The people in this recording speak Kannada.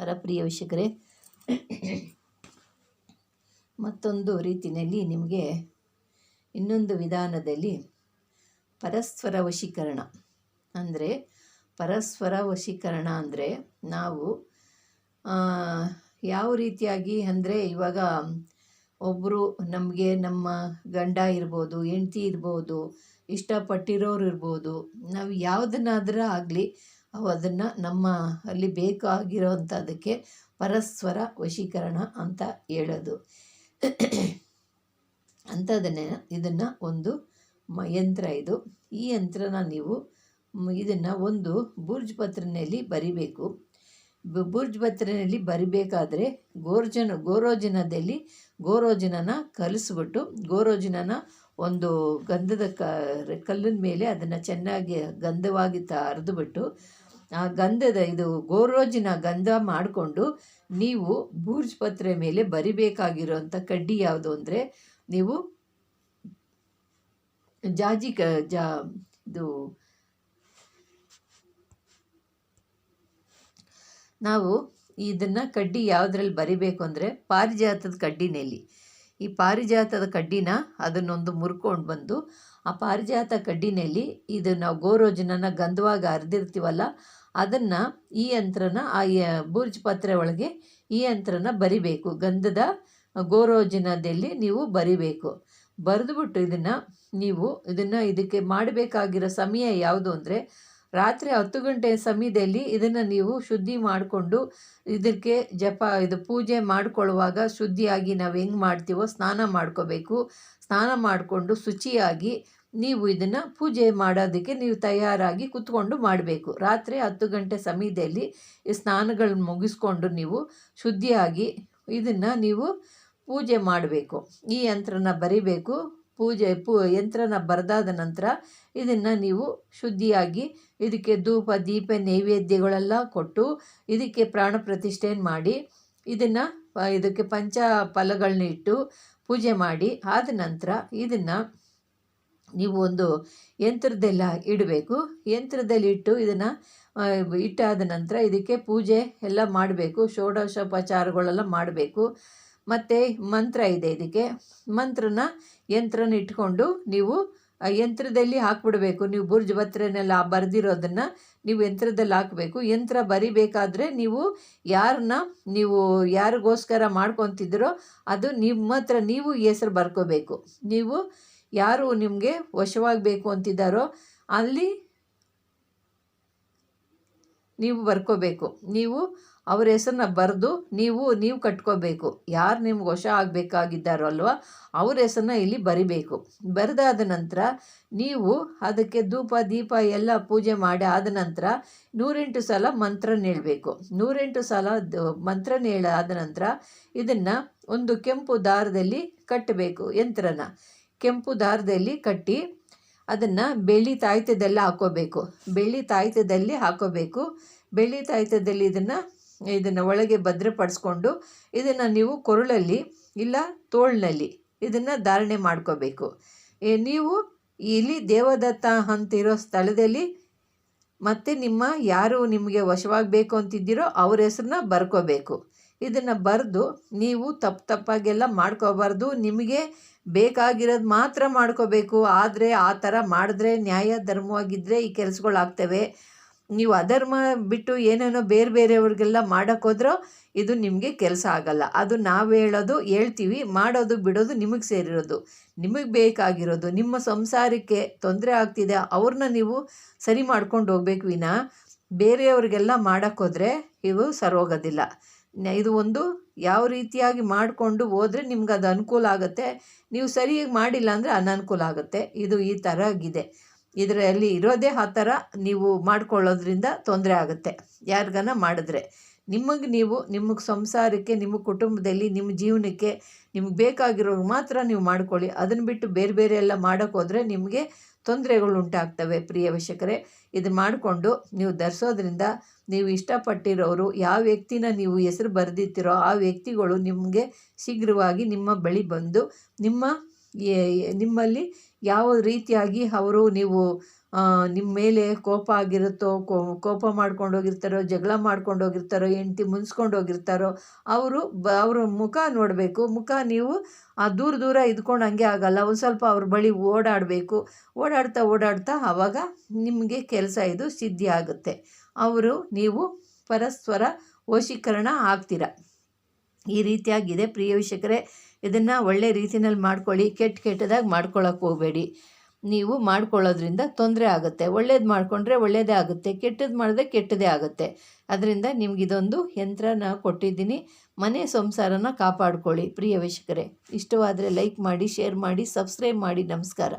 ನಮಸ್ಕಾರ, ಪ್ರಿಯ ವೀಕ್ಷಕರೇ. ಮತ್ತೊಂದು ರೀತಿಯಲ್ಲಿ ನಿಮಗೆ ಇನ್ನೊಂದು ವಿಧಾನದಲ್ಲಿ ಪರಸ್ಪರ ವಶೀಕರಣ ಅಂದರೆ ಪರಸ್ಪರ ವಶೀಕರಣ ಅಂದರೆ ನಾವು ಯಾವ ರೀತಿಯಾಗಿ ಅಂದರೆ ಇವಾಗ ಒಬ್ಬರು ನಮಗೆ ನಮ್ಮ ಗಂಡ ಇರ್ಬೋದು, ಹೆಂಡ್ತಿ ಇರ್ಬೋದು, ಇಷ್ಟಪಟ್ಟಿರೋರು ಇರ್ಬೋದು, ನಾವು ಯಾವುದನ್ನಾದರೂ ಆಗಲಿ ಅದನ್ನು ನಮ್ಮ ಅಲ್ಲಿ ಬೇಕಾಗಿರೋವಂಥದ್ದಕ್ಕೆ ಪರಸ್ಪರ ವಶೀಕರಣ ಅಂತ ಹೇಳೋದು. ಅಂಥದನ್ನೇ ಇದನ್ನು ಒಂದು ಮ ಯಂತ್ರ ಇದು. ಈ ಯಂತ್ರನ ನೀವು ಇದನ್ನು ಒಂದು ಬುರ್ಜ್ ಪತ್ರನಲ್ಲಿ ಬರಿಬೇಕು. ಬುರ್ಜ್ ಪತ್ರನೆಯಲ್ಲಿ ಬರಿಬೇಕಾದ್ರೆ ಗೋರ್ಜನ, ಗೋರೋಜನದಲ್ಲಿ ಗೋರೋಜನನ ಕಲಿಸ್ಬಿಟ್ಟು ಗೋರೋಜನನ ಒಂದು ಗಂಧದ ಕಲ್ಲಿನ ಮೇಲೆ ಅದನ್ನು ಚೆನ್ನಾಗಿ ಗಂಧವಾಗಿ ತ ಅರೆದುಬಿಟ್ಟು ಆ ಗಂಧದ ಇದು ಗೋರೋಜಿನ ಗಂಧ ಮಾಡಿಕೊಂಡು ನೀವು ಬೂರ್ಜ್ ಪತ್ರೆ ಮೇಲೆ ಬರಿಬೇಕಾಗಿರೋಂಥ ಕಡ್ಡಿ ಯಾವುದು ಅಂದರೆ ನೀವು ಜಾಜಿ ಕ ಜಾ ಇದು ನಾವು ಇದನ್ನು ಕಡ್ಡಿ ಯಾವುದ್ರಲ್ಲಿ ಬರಿಬೇಕು ಅಂದರೆ ಪಾರಿಜಾತದ ಕಡ್ಡಿನಲ್ಲಿ. ಈ ಪಾರಿಜಾತದ ಕಡ್ಡಿನ ಅದನ್ನೊಂದು ಮುರ್ಕೊಂಡು ಬಂದು, ಆ ಪಾರಿಜಾತ ಕಡ್ಡಿನಲ್ಲಿ ಇದು ನಾವು ಗೋರೋಜನನ ಗಂಧವಾಗಿ ಅರ್ದಿರ್ತೀವಲ್ಲ, ಅದನ್ನು ಈ ಯಂತ್ರನ, ಆ ಬೂರ್ಜ್ ಪತ್ರೆ ಒಳಗೆ ಈ ಯಂತ್ರನ ಬರಿಬೇಕು. ಗಂಧದ ಗೋರೋಜನದಲ್ಲಿ ನೀವು ಬರಿಬೇಕು. ಬರೆದುಬಿಟ್ಟು ಇದನ್ನು ನೀವು ಇದನ್ನು ಇದಕ್ಕೆ ಮಾಡಬೇಕಾಗಿರೋ ಸಮಯ ಯಾವುದು ಅಂದರೆ ರಾತ್ರಿ ಹತ್ತು ಗಂಟೆ ಸಮಯದಲ್ಲಿ ಇದನ್ನು ನೀವು ಶುದ್ಧಿ ಮಾಡಿಕೊಂಡು ಇದಕ್ಕೆ ಜಪ, ಇದು ಪೂಜೆ ಮಾಡಿಕೊಳ್ಳುವಾಗ ಶುದ್ಧಿಯಾಗಿ ನಾವು ಹೆಂಗೆ ಮಾಡ್ತೀವೋ ಸ್ನಾನ ಮಾಡ್ಕೋಬೇಕು. ಸ್ನಾನ ಮಾಡಿಕೊಂಡು ಶುಚಿಯಾಗಿ ನೀವು ಇದನ್ನು ಪೂಜೆ ಮಾಡೋದಕ್ಕೆ ನೀವು ತಯಾರಾಗಿ ಕುತ್ಕೊಂಡು ಮಾಡಬೇಕು. ರಾತ್ರಿ ಹತ್ತು ಗಂಟೆ ಸಮಯದಲ್ಲಿ ಈ ಸ್ನಾನಗಳನ್ನ ಮುಗಿಸ್ಕೊಂಡು ನೀವು ಶುದ್ಧಿಯಾಗಿ ಇದನ್ನು ನೀವು ಪೂಜೆ ಮಾಡಬೇಕು. ಈ ಯಂತ್ರನ ಬರಿಬೇಕು. ಪೂಜೆ, ಪೂ, ಯಂತ್ರನ ಬರೆದಾದ ನಂತರ ಇದನ್ನು ನೀವು ಶುದ್ಧಿಯಾಗಿ ಇದಕ್ಕೆ ಧೂಪ, ದೀಪ, ನೈವೇದ್ಯಗಳೆಲ್ಲ ಕೊಟ್ಟು ಇದಕ್ಕೆ ಪ್ರಾಣ ಪ್ರತಿಷ್ಠೆಯನ್ನು ಮಾಡಿ ಇದನ್ನು ಇದಕ್ಕೆ ಪಂಚ ಫಲಗಳನ್ನ ಇಟ್ಟು ಪೂಜೆ ಮಾಡಿ ಆದ ನಂತರ ಇದನ್ನು ನೀವು ಒಂದು ಯಂತ್ರದೆಲ್ಲ ಇಡಬೇಕು. ಯಂತ್ರದಲ್ಲಿ ಇಟ್ಟು ಇದನ್ನು ಇಟ್ಟಾದ ನಂತರ ಇದಕ್ಕೆ ಪೂಜೆ ಎಲ್ಲ ಮಾಡಬೇಕು. ಷೋಡಶೋಪಚಾರಗಳೆಲ್ಲ ಮಾಡಬೇಕು. ಮತ್ತು ಮಂತ್ರ ಇದೆ ಇದಕ್ಕೆ. ಮಂತ್ರನ ಯಂತ್ರನ ಇಟ್ಕೊಂಡು ನೀವು ಯಂತ್ರದಲ್ಲಿ ಹಾಕ್ಬಿಡಬೇಕು. ನೀವು ಬುರ್ಜ್ ಬತ್ರನೆಲ್ಲ ಬರೆದಿರೋದನ್ನು ನೀವು ಯಂತ್ರದಲ್ಲಿ ಹಾಕಬೇಕು. ಯಂತ್ರ ಬರಿಬೇಕಾದ್ರೆ ನೀವು ಯಾರನ್ನ ನೀವು ಯಾರಿಗೋಸ್ಕರ ಮಾಡ್ಕೊತಿದ್ದೀರೋ ಅದು ನಿಮ್ಮ ಹತ್ರ ನೀವು ಹೆಸರು ಬರ್ಕೋಬೇಕು. ನೀವು ಯಾರು ನಿಮಗೆ ವಶವಾಗಬೇಕು ಅಂತಿದ್ದಾರೋ ಅಲ್ಲಿ ನೀವು ಬರ್ಕೋಬೇಕು. ನೀವು ಅವ್ರ ಹೆಸರನ್ನ ಬರೆದು ನೀವು ನೀವು ಕಟ್ಕೋಬೇಕು. ಯಾರು ನಿಮ್ಗೆ ವಶ ಆಗಬೇಕಾಗಿದ್ದಾರೋ ಅಲ್ವಾ, ಅವ್ರ ಹೆಸರನ್ನ ಇಲ್ಲಿ ಬರಿಬೇಕು. ಬರೆದಾದ ನಂತರ ನೀವು ಅದಕ್ಕೆ ಧೂಪ, ದೀಪ ಎಲ್ಲ ಪೂಜೆ ಮಾಡಿ ಆದ ನಂತರ ನೂರೆಂಟು ಸಲ ಮಂತ್ರ ಹೇಳಬೇಕು ನೂರೆಂಟು ಸಲ ಮಂತ್ರ ಮಂತ್ರನ ಹೇಳಾದ ನಂತರ ಇದನ್ನು ಒಂದು ಕೆಂಪು ದಾರದಲ್ಲಿ ಕಟ್ಟಬೇಕು ಯಂತ್ರನ. ಕೆಂಪು ದಾರದಲ್ಲಿ ಕಟ್ಟಿ ಅದನ್ನು ಬೆಳ್ಳಿ ತಾಯ್ತದಲ್ಲಿ ಹಾಕೋಬೇಕು. ಬೆಳ್ಳಿ ತಾಯ್ತದಲ್ಲಿ ಹಾಕೋಬೇಕು. ಬೆಳ್ಳಿ ತಾಯ್ತದಲ್ಲಿ ಇದನ್ನು ಇದನ್ನು ಒಳಗೆ ಭದ್ರಪಡಿಸ್ಕೊಂಡು ಇದನ್ನು ನೀವು ಕೊರಳಲ್ಲಿ ಇಲ್ಲ ತೋಳಿನಲ್ಲಿ ಇದನ್ನು ಧಾರಣೆ ಮಾಡ್ಕೋಬೇಕು. ನೀವು ಇಲ್ಲಿ ದೇವದತ್ತ ಅಂತಿರೋ ಸ್ಥಳದಲ್ಲಿ ಮತ್ತು ನಿಮ್ಮ ಯಾರು ನಿಮಗೆ ವಶವಾಗಬೇಕು ಅಂತಿದ್ದೀರೋ ಅವ್ರ ಹೆಸ್ರನ್ನ ಬರ್ಕೋಬೇಕು. ಇದನ್ನು ಬರೆದು ನೀವು ತಪ್ಪು ತಪ್ಪಾಗೆಲ್ಲ ಮಾಡ್ಕೋಬಾರ್ದು. ನಿಮಗೆ ಬೇಕಾಗಿರೋದು ಮಾತ್ರ ಮಾಡ್ಕೋಬೇಕು. ಆದರೆ ಆ ಥರ ಮಾಡಿದ್ರೆ ನ್ಯಾಯ ಧರ್ಮವಾಗಿದ್ದರೆ ಈ ಕೆಲಸಗಳಾಗ್ತವೆ. ನೀವು ಅಧರ್ಮ ಬಿಟ್ಟು ಏನೇನೋ ಬೇರೆ ಬೇರೆಯವ್ರಿಗೆಲ್ಲ ಮಾಡೋಕ್ಕೋದ್ರೋ ಇದು ನಿಮಗೆ ಕೆಲಸ ಆಗಲ್ಲ. ಅದು ನಾವು ಹೇಳೋದು, ಹೇಳ್ತೀವಿ, ಮಾಡೋದು, ಬಿಡೋದು ನಿಮಗೆ ಸೇರಿರೋದು. ನಿಮಗೆ ಬೇಕಾಗಿರೋದು, ನಿಮ್ಮ ಸಂಸಾರಕ್ಕೆ ತೊಂದರೆ ಆಗ್ತಿದೆ ಅವ್ರನ್ನ ನೀವು ಸರಿ ಮಾಡ್ಕೊಂಡು ಹೋಗ್ಬೇಕು ವಿನ. ಬೇರೆಯವ್ರಿಗೆಲ್ಲ ಮಾಡೋಕ್ಕೋದ್ರೆ ಇವು ಸರೋಗೋದಿಲ್ಲ. ಇದು ಒಂದು ಯಾವ ರೀತಿಯಾಗಿ ಮಾಡಿಕೊಂಡು ಹೋದರೆ ನಿಮ್ಗೆ ಅದು ಅನುಕೂಲ ಆಗುತ್ತೆ. ನೀವು ಸರಿಯಾಗಿ ಮಾಡಿಲ್ಲ ಅಂದರೆ ಅನನುಕೂಲ ಆಗುತ್ತೆ. ಇದು ಈ ಥರ ಆಗಿದೆ. ಇದರಲ್ಲಿ ಇರೋದೇ ಆ ಥರ ನೀವು ಮಾಡ್ಕೊಳ್ಳೋದ್ರಿಂದ ತೊಂದರೆ ಆಗುತ್ತೆ. ಯಾರಿಗಾನ ಮಾಡಿದ್ರೆ. ನಿಮಗೆ ನೀವು, ನಿಮಗೆ ಸಂಸಾರಕ್ಕೆ ನಿಮ್ಮ ಕುಟುಂಬದಲ್ಲಿ, ನಿಮ್ಮ ಜೀವನಕ್ಕೆ ನಿಮ್ಗೆ ಬೇಕಾಗಿರೋರು ಮಾತ್ರ ನೀವು ಮಾಡ್ಕೊಳ್ಳಿ. ಅದನ್ನು ಬಿಟ್ಟು ಬೇರೆ ಬೇರೆ ಎಲ್ಲ ಮಾಡೋಕ್ಕೆ ಹೋದರೆ ನಿಮಗೆ ತೊಂದರೆಗಳು ಉಂಟಾಗ್ತವೆ ಪ್ರಿಯ ವೀಕ್ಷಕರೇ. ಇದು ಮಾಡಿಕೊಂಡು ನೀವು ಧರಿಸೋದ್ರಿಂದ ನೀವು ಇಷ್ಟಪಟ್ಟಿರೋರು, ಯಾವ ವ್ಯಕ್ತಿನ ನೀವು ಹೆಸರು ಬರೆದಿರ್ತೀರೋ ಆ ವ್ಯಕ್ತಿಗಳು ನಿಮಗೆ ಶೀಘ್ರವಾಗಿ ನಿಮ್ಮ ಬಳಿ ಬಂದು ನಿಮ್ಮ ನಿಮ್ಮಲ್ಲಿ ಯಾವ ರೀತಿಯಾಗಿ ಅವರು ನೀವು ನಿಮ್ಮ ಮೇಲೆ ಕೋಪ ಆಗಿರುತ್ತೋ ಕೋಪ ಮಾಡ್ಕೊಂಡು ಹೋಗಿರ್ತಾರೋ, ಜಗಳ ಮಾಡ್ಕೊಂಡು ಹೋಗಿರ್ತಾರೋ, ಹೆಂಡ್ತಿ ಮುನ್ಸ್ಕೊಂಡು ಹೋಗಿರ್ತಾರೋ, ಅವರು ಬ, ಅವ್ರ ಮುಖ ನೋಡಬೇಕು. ಮುಖ ನೀವು, ಆ, ದೂರ ದೂರ ಇದ್ಕೊಂಡು ಹಂಗೆ ಆಗಲ್ಲ. ಒಂದು ಸ್ವಲ್ಪ ಅವ್ರ ಬಳಿ ಓಡಾಡಬೇಕು. ಓಡಾಡ್ತಾ ಓಡಾಡ್ತಾ ಆವಾಗ ನಿಮಗೆ ಕೆಲಸ ಇದು ಸಿದ್ಧಿ ಆಗುತ್ತೆ ಅವರು ನೀವು ಪರಸ್ಪರ ವಶೀಕರಣ ಆಗ್ತೀರ? ಈ ರೀತಿಯಾಗಿದೆ. ಪ್ರಿಯ ವೀಕ್ಷಕರೇ, ಇದನ್ನು ಒಳ್ಳೆ ರೀತಿನಲ್ಲಿ ಮಾಡ್ಕೊಳ್ಳಿ. ಕೆಟ್ಟ ಕೆಟ್ಟದಾಗಿ ಮಾಡ್ಕೊಳ್ಳೋಕೆ ಹೋಗಬೇಡಿ. ನೀವು ಮಾಡ್ಕೊಳ್ಳೋದ್ರಿಂದ ತೊಂದರೆ ಆಗುತ್ತೆ. ಒಳ್ಳೇದು ಮಾಡಿಕೊಂಡ್ರೆ ಒಳ್ಳೆಯದೇ ಆಗುತ್ತೆ. ಕೆಟ್ಟದ್ದು ಮಾಡಿದ್ರೆ ಕೆಟ್ಟದೇ ಆಗುತ್ತೆ. ಅದರಿಂದ ನಿಮಗಿದೊಂದು ನಾನು ಕೊಟ್ಟಿದ್ದೀನಿ. ಮನೆ ಸಂಸಾರನ ಕಾಪಾಡ್ಕೊಳ್ಳಿ. ಪ್ರಿಯ ವೀಕ್ಷಕರೇ, ಇಷ್ಟವಾದರೆ ಲೈಕ್ ಮಾಡಿ, ಶೇರ್ ಮಾಡಿ, ಸಬ್ಸ್ಕ್ರೈಬ್ ಮಾಡಿ. ನಮಸ್ಕಾರ.